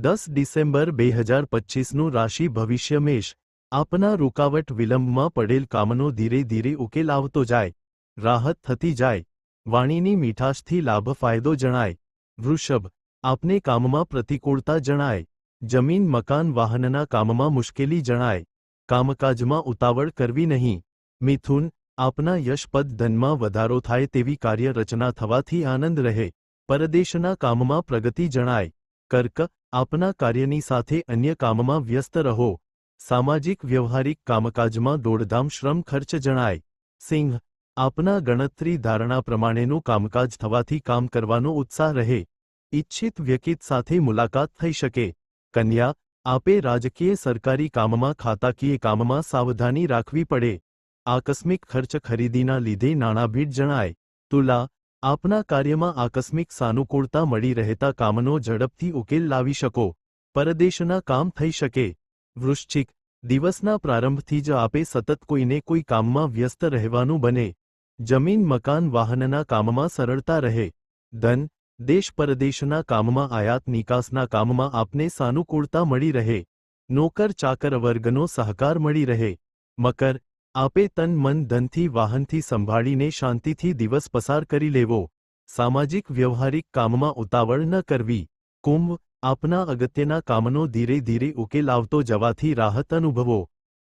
દસ ડિસેમ્બર બે હજાર પચીસનું રાશિ ભવિષ્ય મેષ. આપના રૂકાવટ વિલંબમાં પડેલ કામનો ધીરે ધીરે ઉકેલ આવતો જાય. રાહત થતી જાય. વાણીની મીઠાશથી લાભ ફાયદો જણાય. વૃષભ, આપને કામમાં પ્રતિકૂળતા જણાય. જમીન, મકાન, વાહનના કામમાં મુશ્કેલી જણાય. કામકાજમાં ઉતાવળ કરવી નહીં. મિથુન, આપના યશપદ ધનમાં વધારો થાય તેવી કાર્યરચના થવાથી આનંદ રહે. પરદેશના કામમાં પ્રગતિ જણાય. કર્ક આપના કાર્યની સાથે અન્ય કામમાં વ્યસ્ત રહો. સામાજિક વ્યવહારિક કામકાજમાં દોડધામ શ્રમ ખર્ચ જણાય. સિંહ, આપના ગણતરી ધારણા પ્રમાણેનું કામકાજ થવાથી કામ કરવાનો ઉત્સાહ રહે. ઇચ્છિત વ્યકિત સાથે મુલાકાત થઈ શકે. કન્યા, આપે રાજકીય સરકારી કામમાં ખાતાકીય કામમાં સાવધાની રાખવી પડે. આકસ્મિક ખર્ચ ખરીદીના લીધે નાણાભીડ જણાય. તુલા આપના કાર્યમાં આકસ્મિક સાનુકૂળતા મળી રહેતા કામનો ઝડપથી ઉકેલ લાવી શકો. પરદેશના કામ થઈ શકે. વૃશ્ચિક, દિવસના પ્રારંભથી જ આપે સતત કોઈને કોઈ કામમાં વ્યસ્ત રહેવાનું બને. જમીન, મકાન, વાહનના કામમાં સરળતા રહે. ધન, દેશ પરદેશના કામમાં આયાત, નિકાસના કામમાં આપને સાનુકૂળતા મળી રહે. નોકર ચાકર વર્ગનો સહકાર મળી રહે. મકર આપે તન મન ધનથી વાહનથી સંભાળીને શાંતિથી દિવસ પસાર કરી લેવો. સામાજિક વ્યવહારિક કામમાં ઉતાવળ ન કરવી. કુંભ આપના અગત્યના કામનો ધીરે ધીરે ઉકેલ આવતો જવાથી રાહત અનુભવો.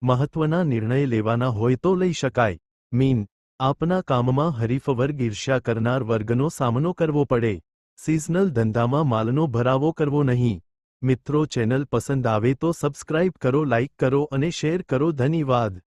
મહત્વના નિર્ણય લેવાના હોય તો લઈ શકાય. મીન આપના કામમાં હરીફવર્ગ ઈર્ષ્યા કરનાર વર્ગનો સામનો કરવો પડે. સિઝનલ ધંધામાં માલનો ભરાવો કરવો નહીં. મિત્રો ચેનલ પસંદ આવે તો સબસ્ક્રાઇબ કરો, લાઇક કરો અને શેર કરો. ધન્યવાદ.